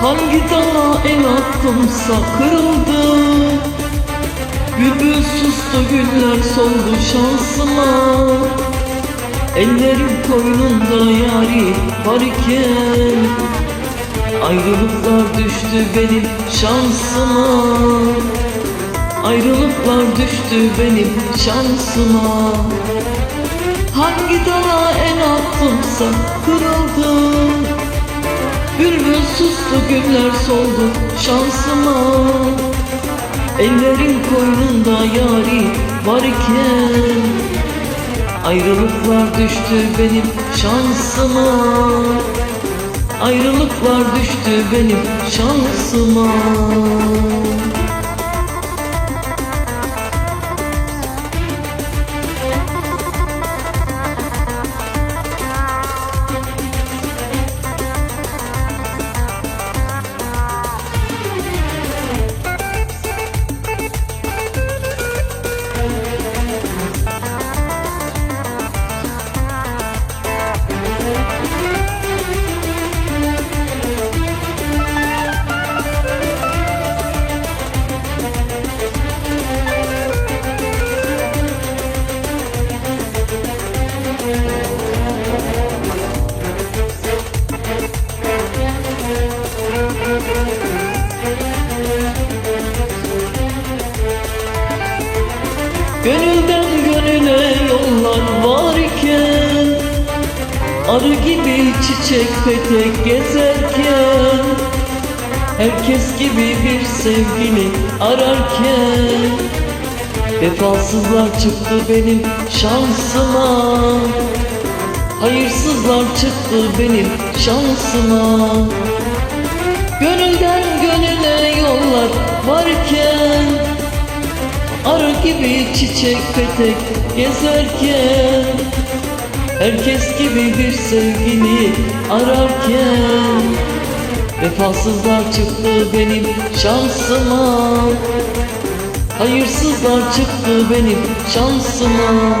Hangi dala el attımsa kırıldı. Bülbül sustu güller soldu şansıma. Ellerim koynunda yari var iken Ayrılıklar düştü benim şansıma. Ayrılıklar düştü benim şansıma Hangi dala el attımsa kırıldı. Bülbül sustu güller soldu şansıma. Ellerin koynunda yari varken Ayrılıklar düştü benim şansıma. Ayrılıklar düştü benim şansıma Gönülden gönüle yollar varken Arı gibi çiçek petek gezerken Herkes gibi bir sevgili ararken Vefasızlar çıktı benim şansıma Hayırsızlar çıktı benim şansıma. Gönülden gönüle yollar varken Arı gibi çiçek petek gezerken Herkes gibi bir sevgili ararken Vefasızlar çıktı benim şansıma Hayırsızlar çıktı benim şansıma